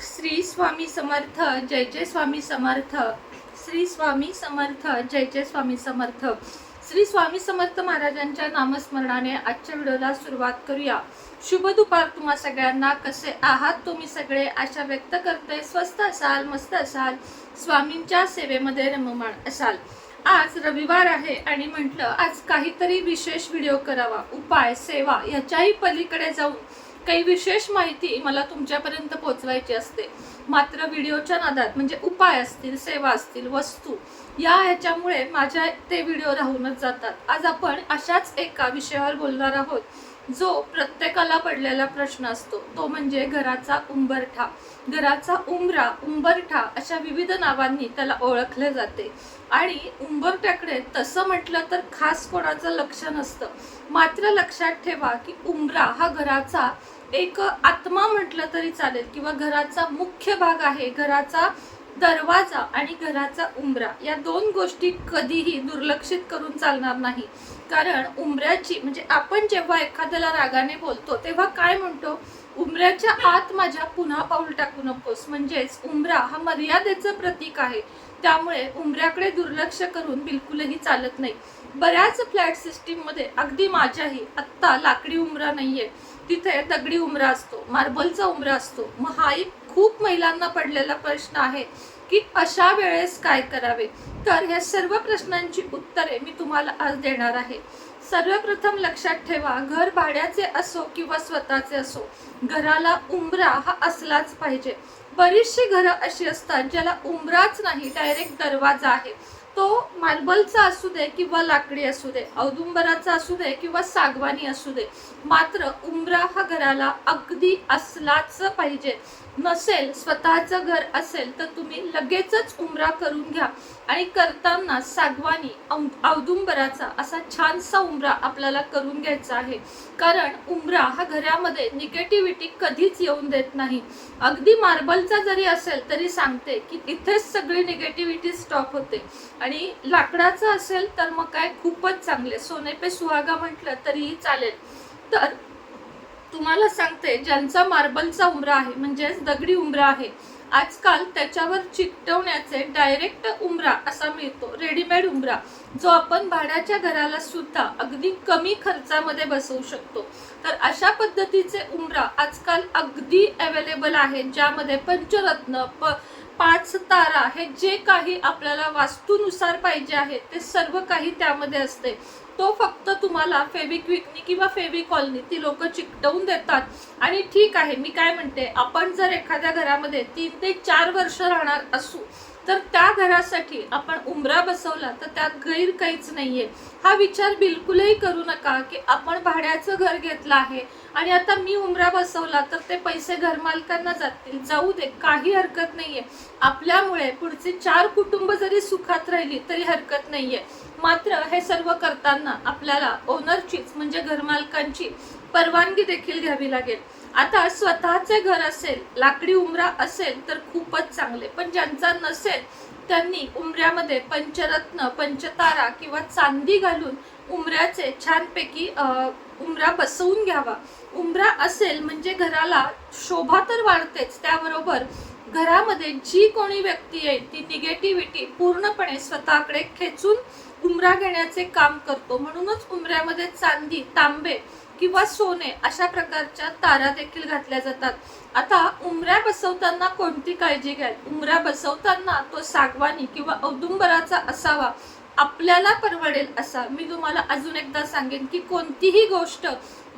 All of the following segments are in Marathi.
श्री स्वामी समर्थ जय जय स्वामी समर्थ. श्री स्वामी समर्थ जय जय स्वामी समर्थ. श्री स्वामी समर्थ महाराजांच्या नामस्मरणाने आजच्या व्हिडिओला सुरुवात करूया. शुभ दुपार तुम्हा सगळ्यांना. कसे आहात तुम्ही सगळे? आशा व्यक्त करते स्वस्त असाल मस्त असाल. स्वामींच्या सेवेमध्ये रममाण असाल. आज रविवार आहे आणि म्हटलं आज काहीतरी विशेष व्हिडिओ करावा. उपाय सेवा याच्याही पलीकडे जाऊन काही विशेष माहिती मला तुमच्यापर्यंत पोहोचवायची असते. मात्र व्हिडिओच्या नादात म्हणजे उपाय असतील सेवा असतील वस्तू या ह्याच्यामुळे माझ्या ते व्हिडिओ राहूनच जातात. आज आपण अशाच एका विषयावर बोलणार आहोत जो प्रत्येकाला पडलेला प्रश्न असतो. तो म्हणजे घराचा उंबरठा. घराचा उंबरा उंबरठा अशा विविध नावांनी त्याला ओळखले जाते. आणि उंबरठ्याकडे तसं म्हटलं तर खास कोणाचं लक्ष नसतं. मात्र लक्षात ठेवा की उंबरा हा घराचा एक आत्मा म्हटलं तरी चालेल किंवा घराचा मुख्य भाग आहे घराचा दरवाजा आणि घराचा उंबरा. या दोन गोष्टी कधीही दुर्लक्षित करून चालणार नाही. कारण उंबऱ्याची म्हणजे आपण जेव्हा एखाद्याला रागाने बोलतो तेव्हा काय म्हणतो? उंबऱ्याच्या आत माझ्या पुन्हा पाऊल टाकू नकोस. म्हणजेच उंबरा हा मर्यादेचं प्रतीक आहे. त्यामुळे उंबऱ्याकडे दुर्लक्ष करून बिलकुलही चालत नाही. बऱ्याच फ्लॅट सिस्टीममध्ये अगदी माझ्याही आत्ता लाकडी उंबरा आहे तिथे दगडी उंबरा असतो मार्बलचा उमरा असतो. मग हाही खूप महिलांना पडलेला प्रश्न आहे की अशा वेळेस काय करावे? तर ह्या सर्व प्रश्नांची उत्तरे मी तुम्हाला आज देणार आहे. सर्वप्रथम लक्षात ठेवा घर भाड्याचे असो किंवा स्वतःचे असो घराला उंबरा हा असलाच पाहिजे. बरीचशी घरं अशी असतात ज्याला उंबराच नाही डायरेक्ट दरवाजा आहे. तो मार्बलचा असू दे किंवा लाकडी असू दे औदुंबराचा असू दे किंवा सागवानी असू दे मात्र उंबरा हा घराला अगदी असलाच पाहिजे. नसेल स्वतःचं घर असेल तर तुम्ही लगेचच उमरा करून घ्या. आणि करताना सागवानी औदुंबराचा असा छानसा उमरा आपल्याला करून घ्यायचा आहे. कारण उमरा हा घरामध्ये निगेटिव्हिटी कधीच येऊन देत नाही. अगदी मार्बलचा जरी असेल तरी सांगते की इथेच सगळी निगेटिव्हिटी स्टॉप होते. आणि लाकडाचं असेल तर मग काय खूपच चांगले. सोने पे सुहागा म्हटलं तरीही चालेल. तर तुम्हाला सांगते ज्यांचा मार्बलचा उमरा आहे म्हणजेच दगडी उमरा आहे आजकाल त्याच्यावर चिकटवण्याचे डायरेक्ट उमरा असा मिळतो रेडीमेड उमरा जो आपण भाड्याच्या घराला सुद्धा अगदी कमी खर्चामध्ये बसवू शकतो. तर अशा पद्धतीचे उमरा आजकाल अगदी अवेलेबल आहेत ज्यामध्ये पंचरत्न प पाच तारा हे जे काही आपल्याला वास्तूनुसार पाहिजे आहे ते सर्व काही त्यामध्ये असते. तो फक्त तुम्हाला फेविक्विकनी किंवा फेविकॉलनी ती लोक चिकटवून देतात. आणि ठीक आहे मी काय म्हणते आपण जर एखाद्या घरामध्ये तीन ते चार वर्ष राहणार असू तर त्या घरासाठी आपण उमरा बसवला तर त्यात गैर काहीच नाहीये. हा विचार बिलकुलही करू नका की आपण भाड्याचं घर घेतलं आहे आणि आता मी उमरा बसवला तर ते पैसे घरमालकांना जातील. जाऊ दे काही हरकत नाहीये. आपल्यामुळे पुढचे चार कुटुंब जरी सुखात राहिली तरी हरकत नाहीये. मात्र हे सर्व करताना आपल्याला ओनरचीच म्हणजे घरमालकांची परवानगी देखील घ्यावी लागेल. आता स्वतःचे घर असेल लाकडी उमरा असेल तर खूपच चांगले. पण ज्यांचा नसेल त्यांनी उमऱ्यामध्ये पंचरत्न पंचतारा किंवा चांदी घालून उमऱ्याचे छानपैकी उमरा बसवून घ्यावा. उमरा असेल म्हणजे घराला शोभा तर वाढतेच. त्याबरोबर घरामध्ये जी कोणी व्यक्ती येईल ती निगेटिव्हिटी पूर्णपणे स्वतःकडे खेचून उमरा घेण्याचे काम करतो. म्हणूनच उमऱ्यामध्ये चांदी तांबे किंवा सोने अशा प्रकारच्या तारा देखील घातल्या जातात. आता उमऱ्या बसवताना कोणती काळजी घ्याल? उमऱ्या बसवताना तो सागवानी किंवा औदुंबराचा असावा. आपल्याला परवडेल असा. मी तुम्हाला अजून एकदा सांगेन की कोणतीही गोष्ट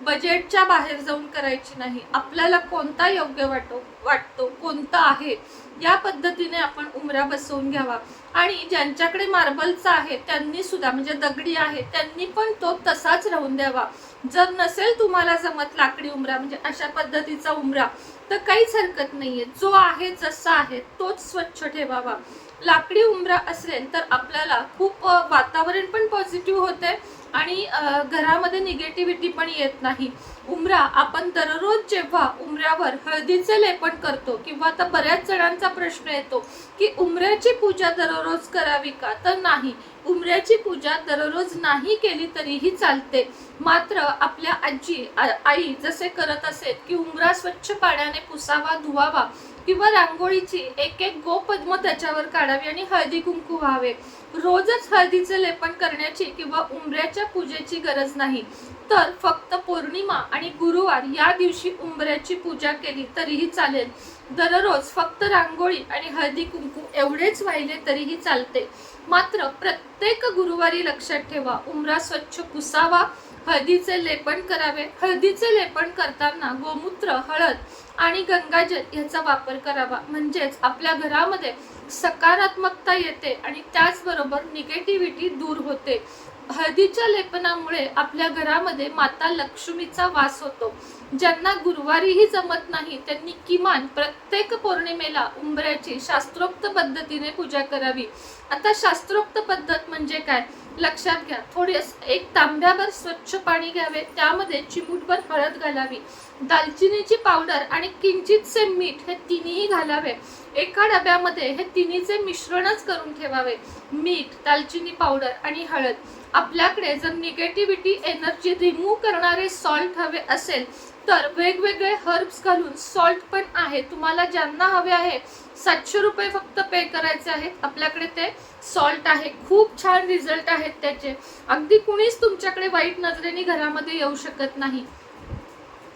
बजेटच्या बाहेर जाऊन करायची नाही. आपल्याला कोणता योग्य वाटो वाटतो कोणता आहे? या पद्धतीने आपण उमऱ्या बसवून घ्यावा. आणि ज्यांच्याकडे मार्बलचा आहे त्यांनी सुद्धा म्हणजे दगडी आहे त्यांनी पण तो तसाच राहून द्यावा. जर नसेल तुम्हाला जमत लाकडी उमरा म्हणजे अशा पद्धतीचा उमरा तर काहीच हरकत नाहीये. जो आहे जसा आहे तोच स्वच्छ ठेवावा. लाकडी उमरा असेल तर आपल्याला खूप वातावरण पण पॉझिटिव्ह होते आणि घरामध्ये निगेटिव्हिटी पण येत नाही. उमरा आपण दररोज जेव्हा उमऱ्यावर हळदीचे लेपन करतो किंवा आता बऱ्याच जणांचा प्रश्न येतो की उमऱ्याची पूजा दररोज करावी का? तर नाही. उमऱ्याची पूजा दररोज नाही केली तरीही चालते. मात्र आपल्या आजी आई जसे करत असेल की उमरा स्वच्छ पाण्याने पुसावा धुवावा किंवा रांगोळीची एक एक गोपद्म त्याच्यावर काढावी आणि हळदी कुंकू व्हावे. रोजच हळदीचे लेपन करण्याची किंवा उंबऱ्याच्या पूजेची गरज नाही. तर फक्त पौर्णिमा आणि गुरुवार या दिवशी उंबऱ्याची पूजा केली तरीही चालेल. दररोज फक्त रांगोळी आणि हळदी कुंकू एवढेच वाहिले तरीही चालते. मात्र प्रत्येक गुरुवारी लक्षात ठेवा उंबरा स्वच्छ पुसावा हळदीचे लेपन करावे. हळदीचे लेपन करताना गोमूत्र हळद आणि गंगाजल याचा वापर करावा. म्हणजेच आपल्या घरामध्ये सकारात्मकता येते आणि त्याचबरोबर निगेटिव्हिटी दूर होते. हळदीच्या लेपनामुळे आपल्या घरामध्ये माता लक्ष्मीचा वास होतो. ज्यांना गुरुवारीही जमत नाही त्यांनी किमान प्रत्येक पौर्णिमेला उंबऱ्याची शास्त्रोक्त पद्धतीने पूजा करावी. आता शास्त्रोक्त पद्धत म्हणजे काय? लक्षात घ्या. थोडी एक तांब्यावर स्वच्छ पाणी घ्यावे. त्यामध्ये चिमूटभर हळद घालावी. दालचिनीची पावडर आणि किंचितसे मीठ हे तिन्ही घालावे. एका डब्यामध्ये हे तिन्हीचे मिश्रणच करून ठेवावे. मीठ दालचिनी पावडर आणि हळद. आपल्याकडे जर निगेटिव्हिटी एनर्जी रिमूव्ह करणारे सॉल्ट हवे असेल तर वेगवेगळे हर्ब्स घालून सॉल्ट पण आहे. तुम्हाला ज्यांना हवे आहे सातशे रुपये फक्त पे करायचे आहेत. आपल्याकडे ते सॉल्ट आहे. खूप छान रिझल्ट आहेत त्याचे. अगदी कुणीच तुमच्याकडे वाईट नजरेने घरामध्ये येऊ शकत नाही.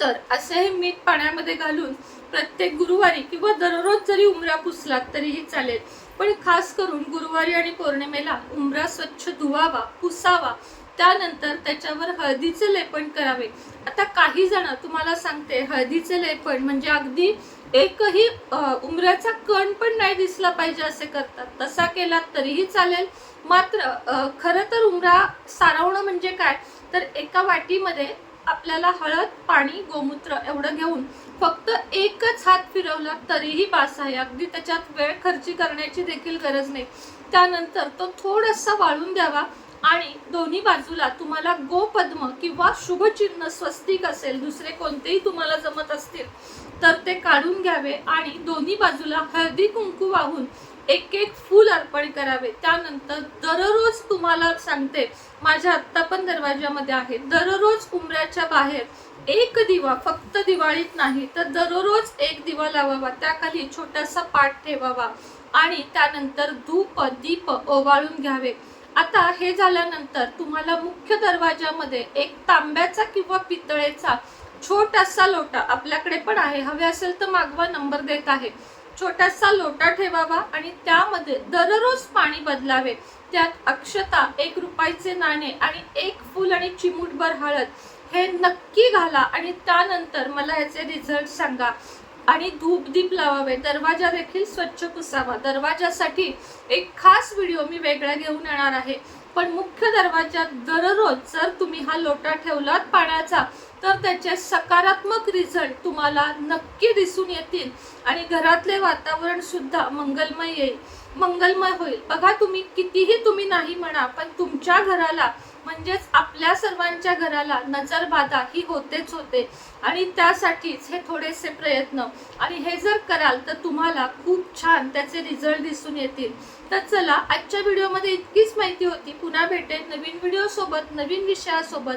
तर असे हे मीठ पाण्यामध्ये घालून प्रत्येक गुरुवारी किंवा दररोज जरी उमरा पुसलात तरीही चालेल. पण खास करून गुरुवारी आणि पौर्णिमेला उमरा स्वच्छ धुवावा पुसावा. त्यानंतर त्याच्यावर हळदीचे लेपन करावे. आता काही जण तुम्हाला सांगते हळदीचे लेपन म्हणजे अगदी एकही उमऱ्याचा कण पण नाही दिसला पाहिजे असे करतात. तसा केला तरीही चालेल. मात्र खरं तर उमरा सारवणं म्हणजे काय? तर एका वाटीमध्ये आपल्याला हळद पाणी गोमूत्र एवढं घेऊन फक्त एकच हात फिरवला तरीही बास आहे. अगदी त्याच्यात वेळ खर्ची करण्याची देखील गरज नाही. त्यानंतर तो थोडासा वाळून द्यावा आणि दोन्ही बाजूला तुम्हाला गोपद्म किंवा शुभचिन्ह स्वस्तिक असेल दुसरे कोणतेही तुम्हाला जमत असतील तर ते काढून घ्यावे आणि दोन्ही बाजूला हळदी कुंकू वाहून एक एक फूल अर्पण करावे. त्यानंतर दररोज तुम्हाला सांगते माझ्या आत्ता पण दरवाजामध्ये आहे. दररोज उमऱ्याच्या बाहेर एक दिवा फक्त दिवाळीत नाही तर दररोज एक दिवा लावावा. त्याखाली छोटासा पाठ ठेवावा आणि त्यानंतर धूप दीप ओवाळून घ्यावे. आता हे झाल्यानंतर तुम्हाला मुख्य दरवाजामध्ये एक तांब्याचा किंवा पितळेचा छोटासा लोटा आपल्याकडे पण आहे. हवे असेल तर मागवा नंबर देत आहे. छोटासा लोटा ठेवावा आणि त्यामध्ये दररोज पाणी बदलावे. त्यात अक्षता एक रुपयाचे नाणे आणि एक फूल आणि चिमूटभर हळद. हे नक्की घाला आणि त्यानंतर मला याचे रिझल्ट सांगा. आणि धूप दीप लावावे. दरवाजा देखील स्वच्छ पुसावा. दरवाजासाठी एक खास व्हिडिओ मी वेगळा घेऊन येणार आहे. पण मुख्य दरवाजात दररोज जर तुम्ही हा लोटा ठेवलात पाण्याचा तर त्याचे सकारात्मक रिझल्ट तुम्हाला नक्की दिसून येतील. आणि घरातले वातावरण सुद्धा मंगलमय येईल. मंगलमय होईल. बघा तुम्ही कितीही तुम्ही नाही म्हणा पण तुमच्या घराला म्हणजेच आपल्या सर्वांच्या घराला नजरबाधा ही होतेच होते. आणि त्यासाठीच हे थोडेसे प्रयत्न. आणि हे जर कराल तर तुम्हाला खूप छान त्याचे रिझल्ट दिसून येतील. तर चला आजच्या व्हिडिओमध्ये इतकीच माहिती होती. पुन्हा भेटेल नवीन व्हिडिओसोबत नवीन विषयासोबत.